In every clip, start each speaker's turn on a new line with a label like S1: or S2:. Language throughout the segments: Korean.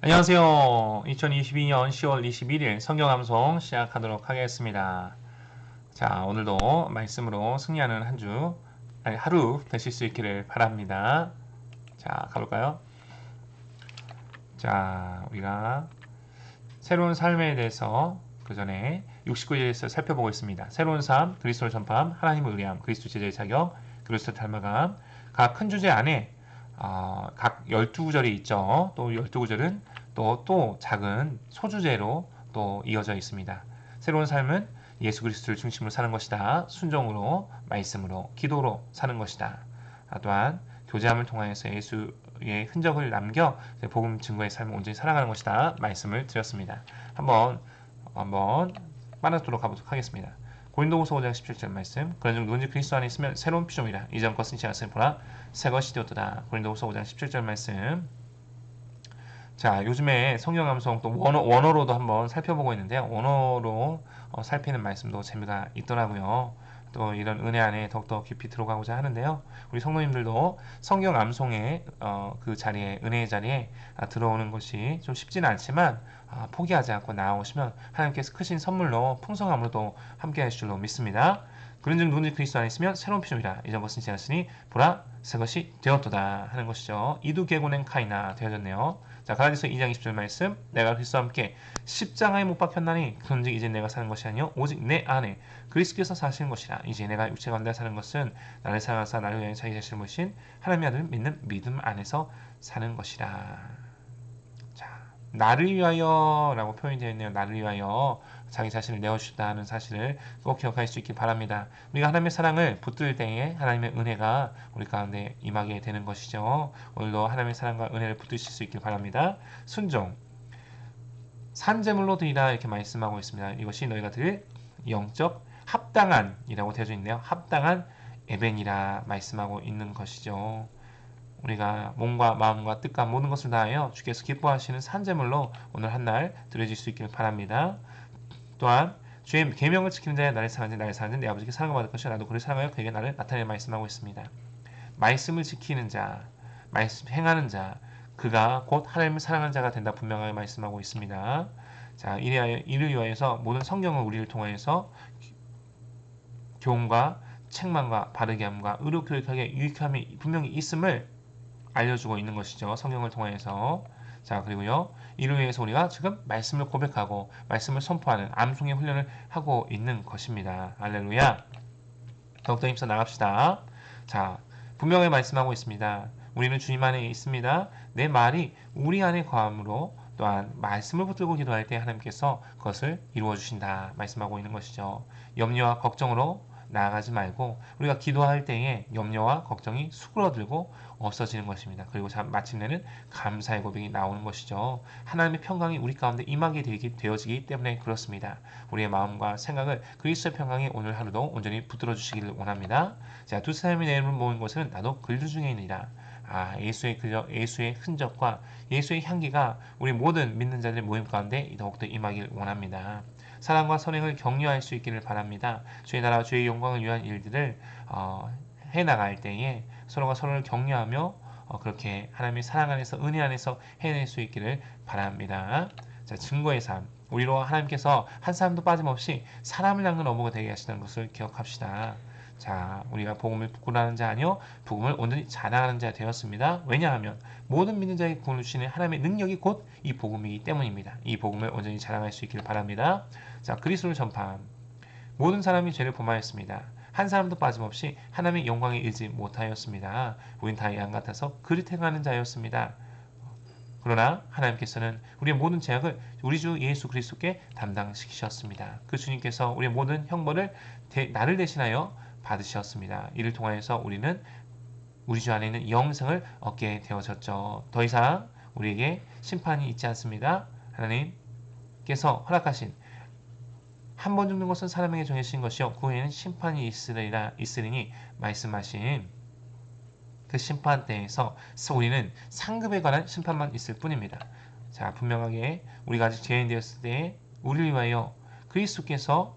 S1: 안녕하세요. 2022년 10월 21일 성경함송 시작하도록 하겠습니다. 자, 오늘도 말씀으로 승리하는 한 주, 아니, 하루 되실 수 있기를 바랍니다. 자, 가볼까요? 자, 우리가 새로운 삶에 대해서 그 전에 69일에서 살펴보고 있습니다. 새로운 삶, 그리스도를 전파함, 하나님을 의뢰함, 그리스도 제자의 자격, 그리스도 닮아감. 각 큰 주제 안에 어, 각 12구절이 있죠. 또 12구절은 또, 또 작은 소주제로 또 이어져 있습니다. 새로운 삶은 예수 그리스도를 중심으로 사는 것이다. 순종으로, 말씀으로, 기도로 사는 것이다. 아, 또한 교제함을 통하여서 예수의 흔적을 남겨 복음 증거의 삶을 온전히 살아가는 것이다. 말씀을 드렸습니다. 한번 한번 빠르도록 가보도록 하겠습니다. 고린도후서 5장 17절 말씀 그런즉 누군지 그리스도 안에 있으면 새로운 피조물이라 이전 것은 지났으니 보라 새 것이 되었도다. 고린도후서 5장 17절 말씀 자 요즘에 성경 감성 또 원어, 원어로도 한번 살펴보고 있는데요. 원어로 어, 살피는 말씀도 재미가 있더라고요. 또 이런 은혜 안에 더욱더 깊이 들어가고자 하는데요. 우리 성도님들도 성경 암송의 어, 그 자리에 은혜의 자리에 아, 들어오는 것이 좀 쉽지는 않지만 아, 포기하지 않고 나오시면 하나님께서 크신 선물로 풍성함으로도 함께 하실 줄로 믿습니다. 그런즉 누군지 그리스도 안에 있으면 새로운 피조이라 이전 것은 지났으니 보라 새 것이 되었도다 하는 것이죠. 이두 개고는 카이나 되어졌네요. 자 가라디서 2장 20절 말씀. 내가 그리스도와 함께 십자가에 못 박혔나니 그런즉 이제 내가 사는 것이 아니요 오직 내 안에 그리스도께서 사시는 것이라. 이제 내가 육체 가운데 사는 것은 나를 사랑하사 나를 위하여 자기 자신을 모신 하나님의 아들 믿는 믿음 안에서 사는 것이라. 자 나를 위하여 라고 표현이 되어 있네요. 나를 위하여 자기 자신을 내어주셨다는 사실을 꼭 기억할 수 있길 바랍니다. 우리가 하나님의 사랑을 붙들 때에 하나님의 은혜가 우리 가운데 임하게 되는 것이죠. 오늘도 하나님의 사랑과 은혜를 붙드실 수 있길 바랍니다. 순종 산재물로 드리라 이렇게 말씀하고 있습니다. 이것이 너희가 드릴 영적 합당한이라고 되어져 있네요. 합당한 에벤이라 말씀하고 있는 것이죠. 우리가 몸과 마음과 뜻과 모든 것을 다하여 주께서 기뻐하시는 산재물로 오늘 한 날 드려질 수 있기를 바랍니다. 또한 주의 계명을 지키는 자에 나를 사랑하는 나를 사랑하는 내 아버지께 사랑을 받을 것이라 나도 그를 사랑하여 그에게 나를 나타내 말씀하고 있습니다. 말씀을 지키는 자, 말씀 행하는 자, 그가 곧 하나님을 사랑하는 자가 된다 분명하게 말씀하고 있습니다. 자, 이를 위하여서 모든 성경을 우리를 통하여서 교훈과 책망과 바르게 함과 의로 교육하게 유익함이 분명히 있음을 알려주고 있는 것이죠. 성경을 통하여서 자 그리고요 이를 위해서 우리가 지금 말씀을 고백하고 말씀을 선포하는 암송의 훈련을 하고 있는 것입니다. 알렐루야 더욱더 힘써 나갑시다. 자 분명히 말씀하고 있습니다. 우리는 주님 안에 있습니다. 내 말이 우리 안에 거함으로 또한 말씀을 붙들고 기도할 때 하나님께서 그것을 이루어 주신다 말씀하고 있는 것이죠. 염려와 걱정으로 나아가지 말고 우리가 기도할 때에 염려와 걱정이 수그러들고 없어지는 것입니다. 그리고 마침내는 감사의 고백이 나오는 것이죠. 하나님의 평강이 우리 가운데 임하게 되기, 되어지기 때문에 그렇습니다. 우리의 마음과 생각을 그리스도의 평강이 오늘 하루도 온전히 붙들어 주시기를 원합니다. 자, 두 사람이 내 이름을 모은 곳은 나도 그들 중에 있느니라. 아, 예수의 그적, 예수의 흔적과 예수의 향기가 우리 모든 믿는 자들 모임 가운데 더욱더 임하길 원합니다. 사랑과 선행을 격려할 수 있기를 바랍니다. 주의 나라 주의 영광을 위한 일들을 어, 해나갈 때에 서로가 서로를 격려하며 어, 그렇게 하나님의 사랑 안에서 은혜 안에서 해낼 수 있기를 바랍니다. 자, 증거의 삶. 우리로 하나님께서 한 사람도 빠짐없이 사람을 낚는 어부가 되게 하시는 것을 기억합시다. 자, 우리가 복음을 부끄러워하는 자 아니요 복음을 온전히 자랑하는 자 되었습니다. 왜냐하면 모든 믿는 자에게 구원을 주시는 하나님의 능력이 곧 이 복음이기 때문입니다. 이 복음을 온전히 자랑할 수 있기를 바랍니다. 자, 그리스도를 전파함. 모든 사람이 죄를 범하였습니다. 한 사람도 빠짐없이 하나님의 영광에 이르지 못하였습니다. 우린 다 양 같아서 그릇 행하는 자였습니다. 그러나 하나님께서는 우리의 모든 죄악을 우리 주 예수 그리스도께 담당시키셨습니다. 그 주님께서 우리의 모든 형벌을 대, 나를 대신하여 받으셨습니다. 이를 통하여서 우리는 우리 주 안에 있는 영생을 얻게 되어졌죠. 더 이상 우리에게 심판이 있지 않습니다. 하나님께서 허락하신 한 번 죽는 것은 사람에게 정해진 것이요 그 후에는 심판이 있으리라 있으리니 말씀하신 그 심판 때에서 우리는 상급에 관한 심판만 있을 뿐입니다. 자 분명하게 우리가 아직 죄인 되었을 때 우리를 위하여 그리스도께서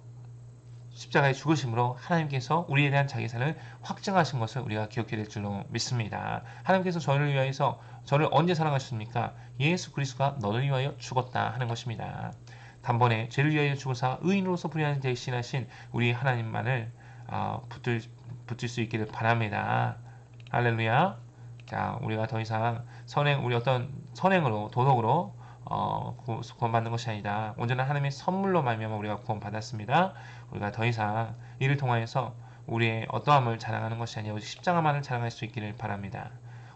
S1: 십자가의 죽으심으로 하나님께서 우리에 대한 자기 산을 확증하신 것을 우리가 기억해야 될 줄로 믿습니다. 하나님께서 저희를 위하여서 저를 언제 사랑하셨습니까? 예수 그리스도가 너를 위하여 죽었다 하는 것입니다. 단번에 죄를 위하여 죽어서 의인으로서 불의하는 대신하신 우리 하나님만을 어, 붙들, 붙들 수 있기를 바랍니다. 할렐루야. 자, 우리가 더 이상 선행, 우리 어떤 선행으로, 도덕으로 어, 구원받는 것이 아니다. 온전한 하나님의 선물로 말미암아 우리가 구원받았습니다. 우리가 더 이상 이를 통하여서 우리의 어떠함을 자랑하는 것이 아니라 오직 십자가만을 자랑할 수 있기를 바랍니다.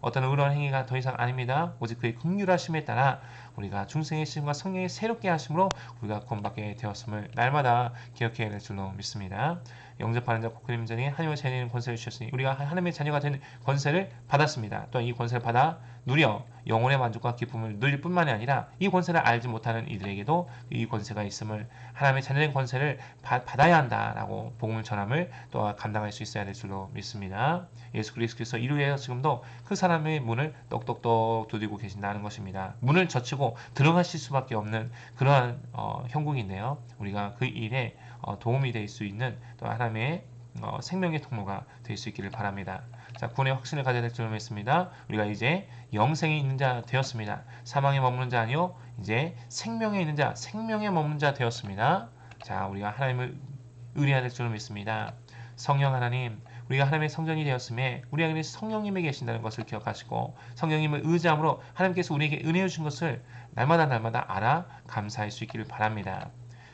S1: 어떤 의로운 행위가 더 이상 아닙니다. 오직 그의 긍휼하심에 따라 우리가 중생의 심과 성령의 새롭게 하심으로 우리가 구원받게 되었음을 날마다 기억해야 될 줄로 믿습니다. 영접하는 자 고그림 자에게 하나님의 자녀인 권세를 주셨으니 우리가 하나님의 자녀가 되는 권세를 받았습니다. 또한 이 권세를 받아 누려 영혼의 만족과 기쁨을 누릴 뿐만이 아니라 이 권세를 알지 못하는 이들에게도 이 권세가 있음을 하나님의 자녀된 권세를 받, 아야 한다라고 복음을 전함을 또 감당할 수 있어야 될 줄로 믿습니다. 예수 그리스도께서 이루에서 지금도 그 사람의 문을 똑똑똑 두드리고 계신다는 것입니다. 문을 젖히고 들어가실 수밖에 없는 그러한 어, 형국인데요. 우리가 그 일에 어, 도움이 될 수 있는 또 하나님의 어, 생명의 통로가 될 수 있기를 바랍니다. 자, 구원의 확신을 가져야 될 줄로 믿습니다. 우리가 이제 영생에 있는 자 되었습니다. 사망에 머무는 자 아니요 이제 생명에 있는 자, 생명에 머무는 자 되었습니다. 자, 우리가 하나님을 의뢰해야 될 줄로 믿습니다. 성령 하나님, 우리가 하나님의 성전이 되었음에 우리 안에 성령님이 계신다는 것을 기억하시고 성령님을 의지함으로 하나님께서 우리에게 은혜 주신 것을 날마다 날마다 알아 감사할 수 있기를 바랍니다.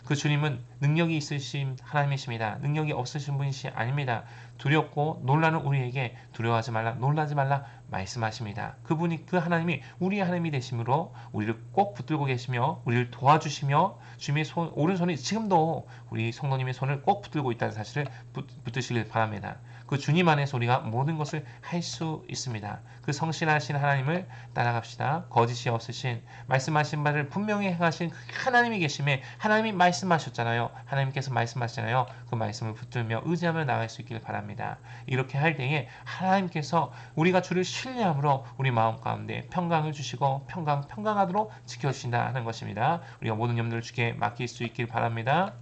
S1: 그 주님은 능력이 있으신 하나님이십니다. 능력이 없으신 분이시 아닙니다. 두렵고 놀라는 우리에게 두려워하지 말라, 놀라지 말라 말씀하십니다. 그분이 그 하나님이 우리의 하나님이 되심으로 우리를 꼭 붙들고 계시며 우리를 도와주시며 주님의 손, 오른손이 지금도 우리 성도님의 손을 꼭 붙들고 있다는 사실을 붙, 붙드시길 바랍니다. 그 주님 안에서 우리가 모든 것을 할 수 있습니다. 그 성실하신 하나님을 따라갑시다. 거짓이 없으신 말씀하신 바를 분명히 행하신 그 하나님이 계심에 하나님이 말씀하셨잖아요. 하나님께서 말씀하시잖아요. 그 말씀을 붙들며 의지하며 나갈 수 있기를 바랍니다. 이렇게 할 때에 하나님께서 우리가 주를 신뢰함으로 우리 마음 가운데 평강을 주시고 평강 평강하도록 지켜주신다 하는 것입니다. 우리가 모든 염려를 주께 맡길 수 있길 바랍니다.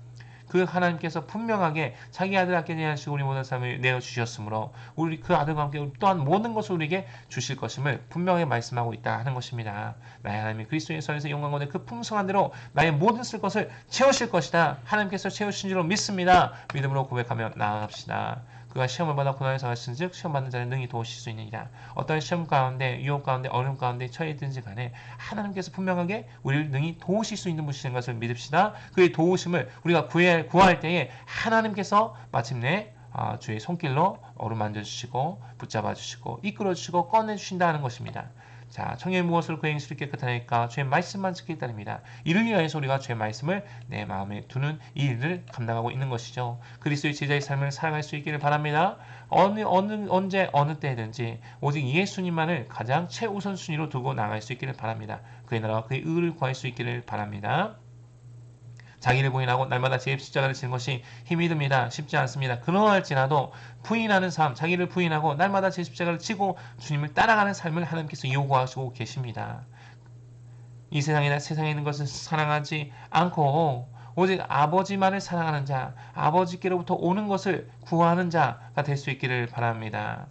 S1: 그 하나님께서 분명하게 자기 아들 아끼 하시고 우리 모든 삶을 내어 주셨으므로 우리 그 아들과 함께 또한 모든 것을 우리에게 주실 것임을 분명히 말씀하고 있다 하는 것입니다. 나의 하나님이 그리스도의 선에서 영광 가운데 그 풍성한 대로 나의 모든 쓸 것을 채우실 것이다. 하나님께서 채우신 줄로 믿습니다. 믿음으로 고백하며 나아갑시다. 그가 시험을 받아 고난에서 가신즉 시험 받는 자는 능히 도우실 수 있느니라. 어떤 시험 가운데 유혹 가운데 어려움 가운데 처해든지 간에 하나님께서 분명하게 우리를 능히 도우실 수 있는 분이신 것을 믿읍시다. 그의 도우심을 우리가 구할, 구할 때에 하나님께서 마침내 아, 주의 손길로 어루만져 주시고 붙잡아 주시고 이끌어 주시고 꺼내 주신다는 것입니다. 자, 청년이 무엇을 그 행실을 깨끗하니까 죄 말씀만 지키기 따릅니다. 이를 위하여서 우리가 죄 말씀을 내 마음에 두는 이 일을 감당하고 있는 것이죠. 그리스도의 제자의 삶을 살아갈 수 있기를 바랍니다. 어느, 어느, 언제, 어느 때든지 오직 예수님만을 가장 최우선 순위로 두고 나갈 수 있기를 바랍니다. 그의 나라와 그의 의를 구할 수 있기를 바랍니다. 자기를 부인하고 날마다 제 십자가를 지는 것이 힘이 듭니다. 쉽지 않습니다. 그러할지라도 부인하는 삶, 자기를 부인하고 날마다 제 십자가를 지고 주님을 따라가는 삶을 하나님께서 요구하시고 계십니다. 이 세상이나 세상에 있는 것을 사랑하지 않고 오직 아버지만을 사랑하는 자, 아버지께로부터 오는 것을 구하는 자가 될 수 있기를 바랍니다.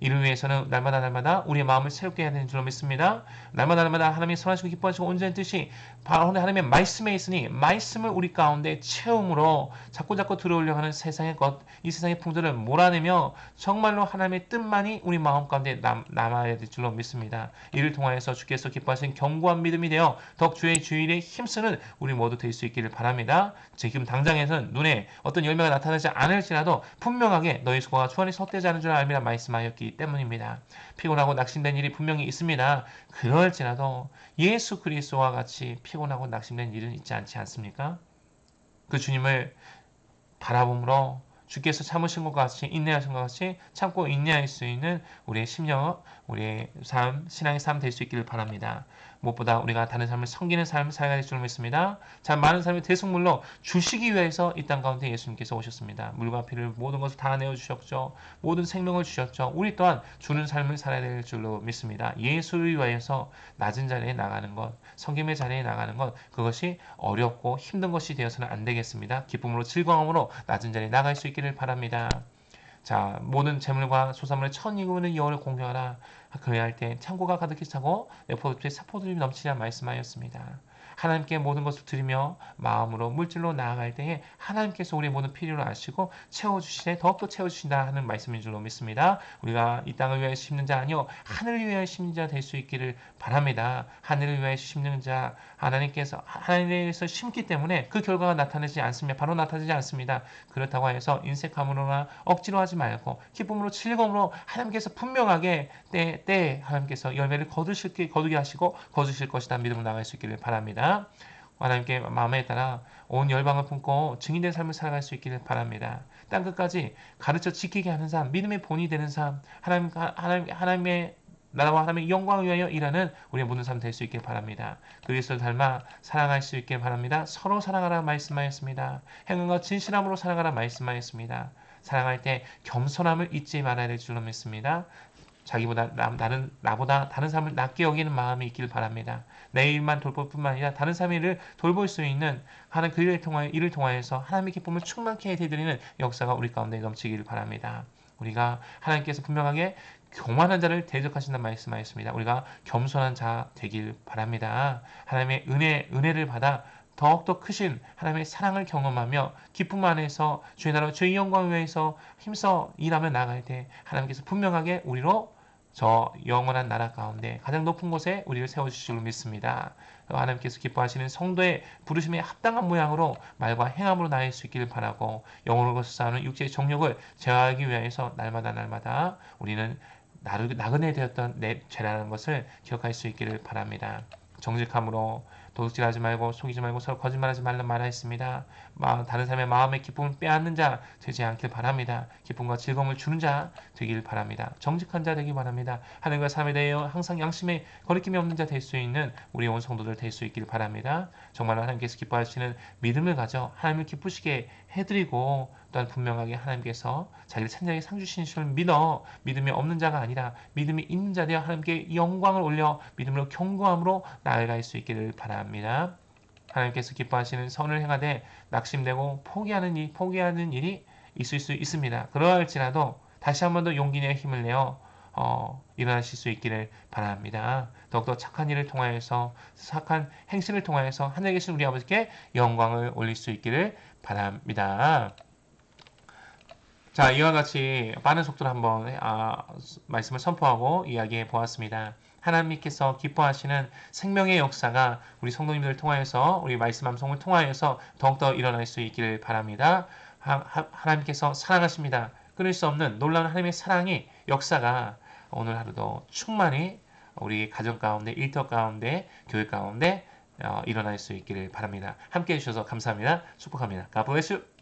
S1: 이를 위해서는 날마다 날마다 우리의 마음을 새롭게 해야 되는 줄로 믿습니다. 날마다 날마다 하나님이 선하시고 기뻐하시고 온전한 뜻이 바로 하나님의 말씀에 있으니 말씀을 우리 가운데 채움으로 자꾸자꾸 들어오려 하는 세상의 것, 이 세상의 풍조를 몰아내며 정말로 하나님의 뜻만이 우리 마음 가운데 남, 남아야 될 줄로 믿습니다. 이를 통하여서 주께서 기뻐하신 견고한 믿음이 되어 덕 주의 주일에 힘쓰는 우리 모두 될 수 있기를 바랍니다. 지금 당장에서는 눈에 어떤 열매가 나타나지 않을지라도 분명하게 너희 소가 주안이 헛되지 않은 줄 알미라 말씀하였기 때문입니다. 피곤하고 낙심된 일이 분명히 있습니다. 그럴지라도 예수 그리스도와 같이 피곤하고 낙심된 일은 있지 않지 않습니까? 그 주님을 바라봄으로 주께서 참으신 것 같이 인내하신 것 같이 참고 인내할 수 있는 우리의 심령, 우리의 삶, 신앙의 삶 될 수 있기를 바랍니다. 무엇보다 우리가 다른 삶을 섬기는 삶을 살아야 될줄 믿습니다. 자, 많은 삶의 대속물로 주시기 위해서 이 땅 가운데 예수님께서 오셨습니다. 물과 피를 모든 것을 다 내어주셨죠. 모든 생명을 주셨죠. 우리 또한 주는 삶을 살아야 될 줄로 믿습니다. 예수를 위하여서 낮은 자리에 나가는 것, 성김의 자리에 나가는 것, 그것이 어렵고 힘든 것이 되어서는 안 되겠습니다. 기쁨으로 즐거움으로 낮은 자리에 나갈 수 있 기를 바랍니다. 자, 모든 재물과 소산물의 천이금을 여호를 공경하라. 그래야 할 때 창고가 가득히 차고 내 포도주에 사포들이 넘치리라 말씀하였습니다. 하나님께 모든 것을 드리며 마음으로 물질로 나아갈 때에 하나님께서 우리의 모든 필요를 아시고 채워주시되 더욱더 채워주신다 하는 말씀인 줄로 믿습니다. 우리가 이 땅을 위하여 심는 자 아니요 하늘을 위하여 심는 자 될 수 있기를 바랍니다. 하늘을 위하여 심는 자 하나님께서 하나님에서 심기 때문에 그 결과가 나타나지 않습니다. 바로 나타나지 않습니다. 그렇다고 해서 인색함으로나 억지로 하지 말고 기쁨으로 즐거움으로 하나님께서 분명하게 때, 때 하나님께서 열매를 거두실, 거두게 하시고 거두실 것이다 믿음으로 나갈 수 있기를 바랍니다. 하나님께 마음에 따라 온 열방을 품고 증인된 삶을 살아갈 수 있기를 바랍니다. 땅 끝까지 가르쳐 지키게 하는 삶, 믿음의 본이 되는 삶, 하나님, 하나님, 하나님의 나라와 하나님의 영광을 위하여 일하는 우리의 모든 삶 될 수 있길 바랍니다. 그리스도를 닮아 사랑할 수 있길 바랍니다. 서로 사랑하라 말씀하였습니다. 행운과 진실함으로 사랑하라 말씀하였습니다. 사랑할 때 겸손함을 잊지 말아야 될 줄로 믿습니다. 자기보다 나, 나는 나보다 다른 사람을 낮게 여기는 마음이 있길 바랍니다. 내 일만 돌볼 뿐만 아니라 다른 사람의 일을 돌볼 수 있는 하는 그 일을 통하여 이를 통하여서 하나님의 기쁨을 충만케 해드리는 역사가 우리 가운데 넘치기를 바랍니다. 우리가 하나님께서 분명하게 교만한 자를 대적하신다 말씀하였습니다. 우리가 겸손한 자 되길 바랍니다. 하나님의 은혜 은혜를 받아 더욱더 크신 하나님의 사랑을 경험하며 기쁨 안에서 주의 나라 주의 영광을 위해서 힘써 일하며 나갈 때 하나님께서 분명하게 우리로 저 영원한 나라 가운데 가장 높은 곳에 우리를 세워주실 줄 믿습니다. 하나님께서 기뻐하시는 성도의 부르심에 합당한 모양으로 말과 행함으로 나일 수 있기를 바라고 영혼을 거쳐 싸우는 육체의 정욕을 제어하기 위해서 날마다 날마다 우리는 나그네 되었던 내 죄라는 것을 기억할 수 있기를 바랍니다. 정직함으로 도둑질하지 말고 속이지 말고 서로 거짓말하지 말란 말하였습니다. 다른 사람의 마음의 기쁨을 빼앗는 자 되지 않길 바랍니다. 기쁨과 즐거움을 주는 자 되길 바랍니다. 정직한 자 되기 바랍니다. 하늘과 삶에 대하여 항상 양심에 거리낌이 없는 자 될 수 있는 우리 온 성도들 될 수 있길 바랍니다. 정말로 하나님께서 기뻐하시는 믿음을 가져 하나님을 기쁘시게 해드리고 또한 분명하게 하나님께서 자기를 찬양에 상 주신 줄 믿어 믿음이 없는 자가 아니라 믿음이 있는 자 되어 하나님께 영광을 올려 믿음으로 경고함으로 나아갈 수 있기를 바랍니다. 하나님께서 기뻐하시는 선을 행하되 낙심되고 포기하는 일, 포기하는 일이 있을 수 있습니다. 그러할지라도 다시 한 번 더 용기 내 힘을 내어 어, 일어나실 수 있기를 바랍니다. 더욱더 착한 일을 통하여서 착한 행실을 통하여서 하늘에 계신 우리 아버지께 영광을 올릴 수 있기를 바랍니다. 자, 이와 같이 빠른 속도로 한번 아, 말씀을 선포하고 이야기해 보았습니다. 하나님께서 기뻐하시는 생명의 역사가 우리 성도님들을 통하여서 우리 말씀 함송을 통하여서 더욱더 일어날 수 있기를 바랍니다. 하, 나님께서 사랑하십니다. 끊을 수 없는 놀라운 하나님의 사랑이 역사가 오늘 하루도 충만히 우리 가정 가운데, 일터 가운데, 교회 가운데 어, 일어날 수 있기를 바랍니다. 함께 해주셔서 감사합니다. 축복합니다. God bless.